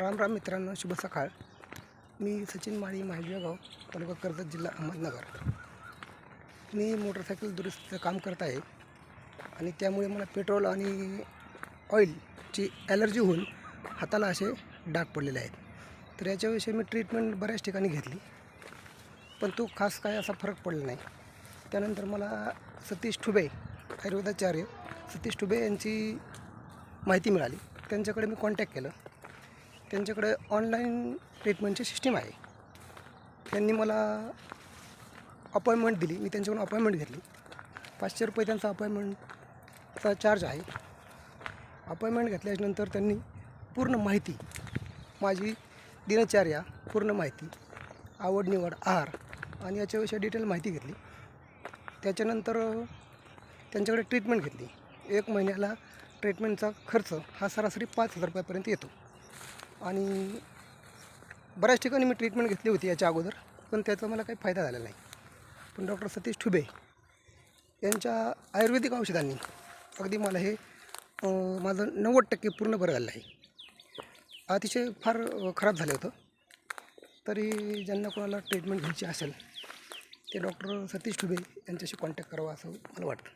राम राम मित्रांनो शुभ सकाळ. मी सचिन माळी माहिजगाव तालुका कर्जत जिल्हा अहमदनगर. मी मोटरसायकल दुरुस्तीचं काम करत आहे आणि त्यामुळे मला पेट्रोल आणि ऑइलची ॲलर्जी होऊन हाताला असे डाग पडलेले आहेत. तर याच्याविषयी मी ट्रीटमेंट बऱ्याच ठिकाणी घेतली पण तो खास काय असा फरक पडला नाही. त्यानंतर मला सतीश ठुबे आयुर्वेदाचार्य सतीश ठुबे यांची माहिती मिळाली. त्यांच्याकडे मी कॉन्टॅक्ट केलं. त्यांच्याकडे ऑनलाईन ट्रीटमेंटची सिस्टीम आहे. त्यांनी मला अपॉइंटमेंट दिली. मी त्यांच्याकडून अपॉइंटमेंट घेतली. पाचशे रुपये त्यांचा अपॉइंटमेंटचा चार्ज आहे. अपॉइंटमेंट घेतल्यानंतर त्यांनी पूर्ण माहिती माझी दिनचर्या पूर्ण माहिती आवड निवड आहार आणि याच्याविषयी डिटेल माहिती घेतली. त्याच्यानंतर त्यांच्याकडे ट्रीटमेंट घेतली. एक महिन्याला ट्रीटमेंटचा खर्च हा सरासरी पाच हजार रुपयापर्यंत येतो. आणि बऱ्याच ठिकाणी मी ट्रीटमेंट घेतली होती याच्या अगोदर पण त्याचा मला काही फायदा झालेला नाही. पण डॉक्टर सतीश ठुबे यांच्या आयुर्वेदिक औषधांनी अगदी मला हे माझं नव्वद टक्के पूर्ण बरं झालं आहे. अतिशय फार खराब झालं होतं. तरी ज्यांना कोणाला ट्रीटमेंट घ्यायची असेल ते डॉक्टर सतीश ठुबे यांच्याशी कॉन्टॅक्ट करावा असं मला वाटतं.